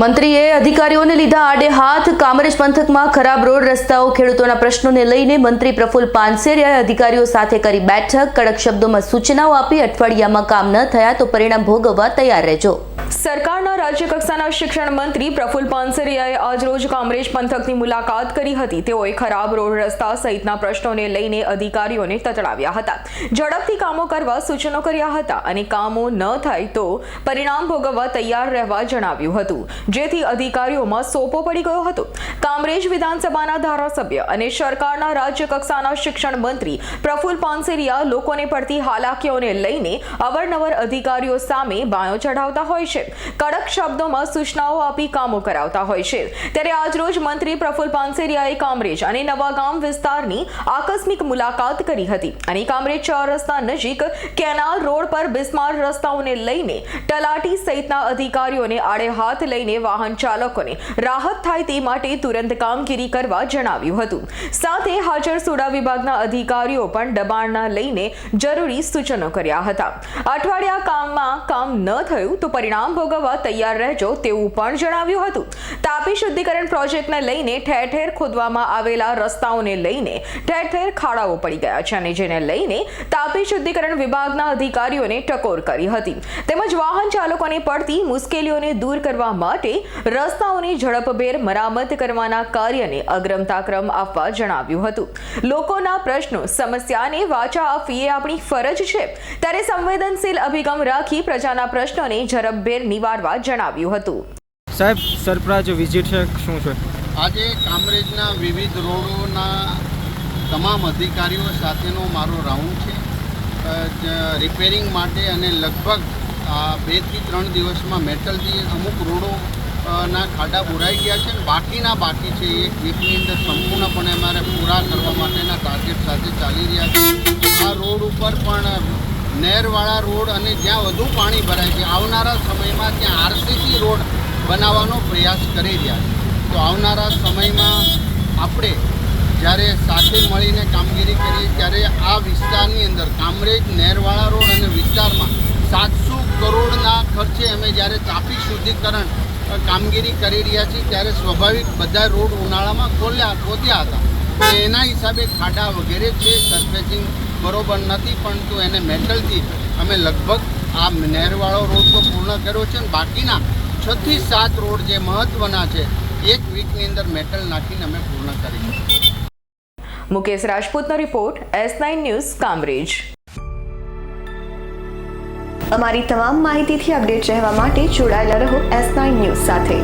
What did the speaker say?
મંત્રીએ અધિકારીઓને લીધા આડે હાથ. કામરેજ પંથકમાં ખરાબ રોડ રસ્તાઓ ખેડૂતોના પ્રશ્નોને લઈને મંત્રી પ્રફુલ્લ પાનસેરિયાએ અધિકારીઓ સાથે કરી બેઠક. કડક શબ્દોમાં સૂચનાઓ આપી અઠવાડિયામાં કામ ન થયા તો પરિણામ ભોગવવા તૈયાર રહેજો. સરકારના રાજ્ય કક્ષાના શિક્ષણ મંત્રી પ્રફુલ પાનસરિયાએ આજરોજ કામરેજ પંથકની મુલાકાત કરી હતી. તેઓએ ખરાબ રોડ રસ્તા સહિતના પ્રશ્નોને લઈને અધિકારીઓને તતડાવ્યા હતા. ઝડપથી કામો કરવા સૂચનો કર્યા હતા અને કામો ન થાય તો પરિણામ ભોગવવા તૈયાર રહેવા જણાવ્યું હતું. જેથી અધિકારીઓમાં સોપો પડી ગયો હતો. કામરેજ વિધાનસભાના ધારાસભ્ય અને સરકારના રાજ્ય કક્ષાના શિક્ષણ મંત્રી પ્રફુલ પાનસરિયા લોકોને પડતી હાલાકીઓને લઈને અવારનવાર અધિકારીઓ સામે બાયો ચઢાવતા હોય છે. કડક શબ્દોમાં સૂચનાઓ આપી કામો કરાવતા હોય છે. ત્યારે આજરોજ મંત્રી પ્રફુલ પાનસેરિયાએ કામરેજ અને નવાગામ વિસ્તારની આકસ્મિક મુલાકાત કરી હતી. અને કામરેજ ચાર રસ્તા નજીક કેનાલ રોડ પર બિસ્માર રસ્તાઓને લઈને તલાટી સહિતના અધિકારીઓને આડે હાથ લઈને વાહન ચાલકોને રાહત થાય તે માટે તુરંત કામગીરી કરવા જણાવ્યું હતું. સાથે હાજર સુડા વિભાગના અધિકારીઓ પણ દબાણના લઈને જરૂરી સૂચનો કર્યા હતા. અઠવાડિયા કામમાં કામ ન થયું તો પરિણામ ભોગવવા તૈયાર રહેજો તેવું પણ જણાવ્યું હતું. તાપી શુદ્ધિકરણ પ્રોજેક્ટને લઈને ઠેર ઠેર ખોદવામાં આવેલા રસ્તાઓને લઈને ઠેર ઠેર ખાડાઓ પડી ગયા છે અને જેને લઈને તાપી શુદ્ધિકરણ વિભાગના અધિકારીઓને ટકોર કરી હતી. તેમજ વાહન ચાલકોને પડતી મુશ્કેલીઓને દૂર કરવા માટે રસ્તાઓની ઝડપભેર મરામત કરવાના કાર્યને અગ્રમતાક્રમ આપવા જણાવ્યું હતું. લોકોના પ્રશ્નો, સમસ્યાને વાચા આપવી એ આપણી ફરજ છે. ત્યારે સંવેદનશીલ અભિગમ રાખી પ્રજાના પ્રશ્નોને ઝડપભેર નિવારવા જણાવ્યું હતું. સાહેબ સરપ્રાઈઝ વિઝિટ છે શું છે? આજે કામરેજના વિવિધ રોડોના તમામ અધિકારીઓ સાથેનો મારો રાઉન્ડ છે. રિપેરિંગ માટે અને લગભગ આ બેથી ત્રણ દિવસમાં મેટલથી અમુક રોડો ના ખાડા બુરાઈ ગયા છે અને બાકીના બાકી છે એક વીકની અંદર સંપૂર્ણપણે અમારે પૂરા કરવા માટેના ટાર્ગેટ સાથે ચાલી રહ્યા છે. આ રોડ ઉપર પણ નહેરવાળા રોડ અને જ્યાં વધુ પાણી ભરાય છે આવનારા સમયમાં ત્યાં આરસીસી રોડ બનાવવાનો પ્રયાસ કરી રહ્યા છે. તો આવનારા સમયમાં આપણે જ્યારે સાથે મળીને કામગીરી કરીએ ત્યારે આ વિસ્તારની અંદર કામરેજ, નહેરવાળા રોડ અને વિસ્તારમાં સાતસો કરોડના ખર્ચે અમે જ્યારે તાપી શુદ્ધિકરણ કામગીરી કરી રહ્યા છીએ ત્યારે સ્વાભાવિક બધા રોડ ઉનાળામાં ખોલ્યા, ખોદ્યા હતા. એના હિસાબે ખાડા વગેરે છે સરફેસિંગ બરોબર નથી પરંતુ એને મેટલથી અમે લગભગ આ નહેરવાળો રોડ તો પૂર્ણ કર્યો છે અને બાકીના છથી સાત રોડ જે મહત્ત્વના છે એક વીકની અંદર મેટલ નાખીને અમે પૂર્ણ કરીશું Mukesh રાજપૂતનો report S nine news Kamrej. અમારી તમામ માહિતીથી અપડેટ રહેવા માટે જોડાયેલા રહો એસ નાઇન ન્યૂઝ સાથે.